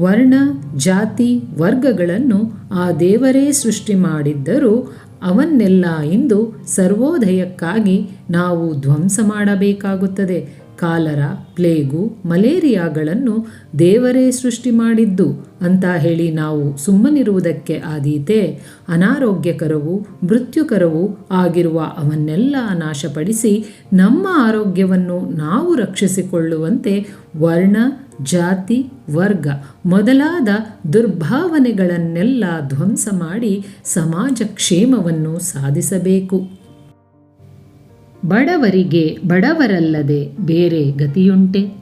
ವರ್ಣ ಜಾತಿ ವರ್ಗಗಳನ್ನು ಆ ದೇವರೇ ಸೃಷ್ಟಿ ಮಾಡಿದ್ದರೂ ಅವನ್ನೆಲ್ಲ ಇಂದು ಸರ್ವೋದಯಕ್ಕಾಗಿ ನಾವು ಧ್ವಂಸ ಮಾಡಬೇಕಾಗುತ್ತದೆ. ಕಾಲರ, ಪ್ಲೇಗು, ಮಲೇರಿಯಾಗಳನ್ನು ದೇವರೇ ಸೃಷ್ಟಿ ಮಾಡಿದ್ದು ಅಂತ ಹೇಳಿ ನಾವು ಸುಮ್ಮನಿರುವುದಕ್ಕೆ ಆದೀತೆ. ಅನಾರೋಗ್ಯಕರವೂ ಮೃತ್ಯುಕರವೂ ಆಗಿರುವ ಅವನ್ನೆಲ್ಲ ನಾಶಪಡಿಸಿ ನಮ್ಮ ಆರೋಗ್ಯವನ್ನು ನಾವು ರಕ್ಷಿಸಿಕೊಳ್ಳುವಂತೆ ವರ್ಣ, ಜಾತಿ, ವರ್ಗ ಮೊದಲಾದ ದುರ್ಭಾವನೆಗಳನ್ನೆಲ್ಲ ಧ್ವಂಸ ಮಾಡಿ ಸಮಾಜ ಕ್ಷೇಮವನ್ನು ಸಾಧಿಸಬೇಕು. ಬಡವರಿಗೆ ಬಡವರಲ್ಲದೆ ಬೇರೆ ಗತಿಯುಂಟೆ.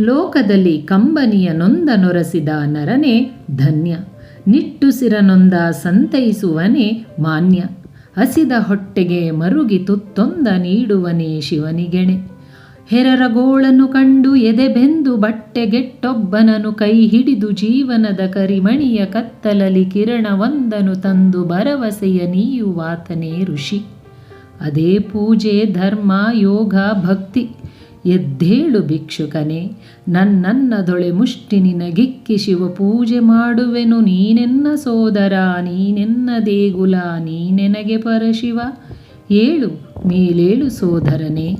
ಲೋಕದಲ್ಲಿ ಕಂಬನಿಯ ನೊಂದ ನೊರಸಿದ ನರನೇ ಧನ್ಯ. ನಿಟ್ಟುಸಿರನೊಂದ ಸಂತೈಸುವನೇ ಮಾನ್ಯ. ಹಸಿದ ಹೊಟ್ಟೆಗೆ ಮರುಗಿ ತುತ್ತೊಂದ ನೀಡುವನೇ ಶಿವನಿಗೆಣೆ. ಹೆರರಗೋಳನು ಕಂಡು ಎದೆಬೆಂದು ಬಟ್ಟೆಗೆಟ್ಟೊಬ್ಬನನು ಕೈ ಹಿಡಿದು ಜೀವನದ ಕರಿಮಣಿಯ ಕತ್ತಲಲಿ ಕಿರಣವೊಂದನು ತಂದು ಭರವಸೆಯ ನೀಯುವಾತನೇ ಋಷಿ. ಅದೇ ಪೂಜೆ, ಧರ್ಮ, ಯೋಗ, ಭಕ್ತಿ. ಎದ್ದೇಳು ಭಿಕ್ಷುಕನೇ ನನ್ನನ್ನದೊಳೆ ಮುಷ್ಟಿ ನಿನಗಿಕ್ಕಿ ಶಿವ ಪೂಜೆ ಮಾಡುವೆನು. ನೀನೆನ್ನ ಸೋದರ, ನೀನೆನ್ನ ದೇಗುಲ, ನೀನೆನಗೆ ಪರಶಿವ. ಏಳು, ಮೇಲೇಳು ಸೋದರನೇ.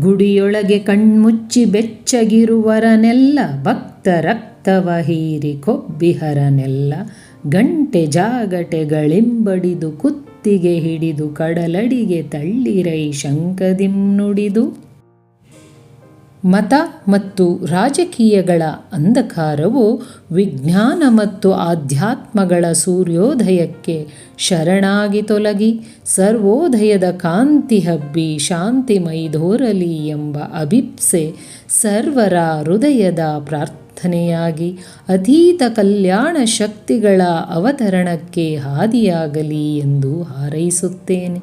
ಗುಡಿಯೊಳಗೆ ಕಣ್ಮುಚ್ಚಿ ಬೆಚ್ಚಗಿರುವರನೆಲ್ಲ, ಭಕ್ತ ರಕ್ತವ ಹೀರಿ ಕೊಬ್ಬಿಹರನೆಲ್ಲ. ಗಂಟೆ ಜಾಗಟೆಗಳಿಂಬಡಿದು ಕುತ್ತಿಗೆ ಹಿಡಿದು ಕಡಲಡಿಗೆ ತಳ್ಳಿರೈ ಶಂಕದಿಂ ನುಡಿದು. ಮತ ಮತ್ತು ರಾಜಕೀಯಗಳ ಅಂಧಕಾರವು ವಿಜ್ಞಾನ ಮತ್ತು ಆಧ್ಯಾತ್ಮಗಳ ಸೂರ್ಯೋದಯಕ್ಕೆ ಶರಣಾಗಿ ತೊಲಗಿ, ಸರ್ವೋದಯದ ಕಾಂತಿ ಹಬ್ಬಿ ಶಾಂತಿ ಮೈದೋರಲಿ ಎಂಬ ಅಭಿಪ್ಸೆ ಸರ್ವರ ಹೃದಯದ ಪ್ರಾರ್ಥನೆಯಾಗಿ ಅತೀತ ಕಲ್ಯಾಣ ಶಕ್ತಿಗಳ ಅವತರಣಕ್ಕೆ ಹಾದಿಯಾಗಲಿ ಎಂದು ಹಾರೈಸುತ್ತೇನೆ.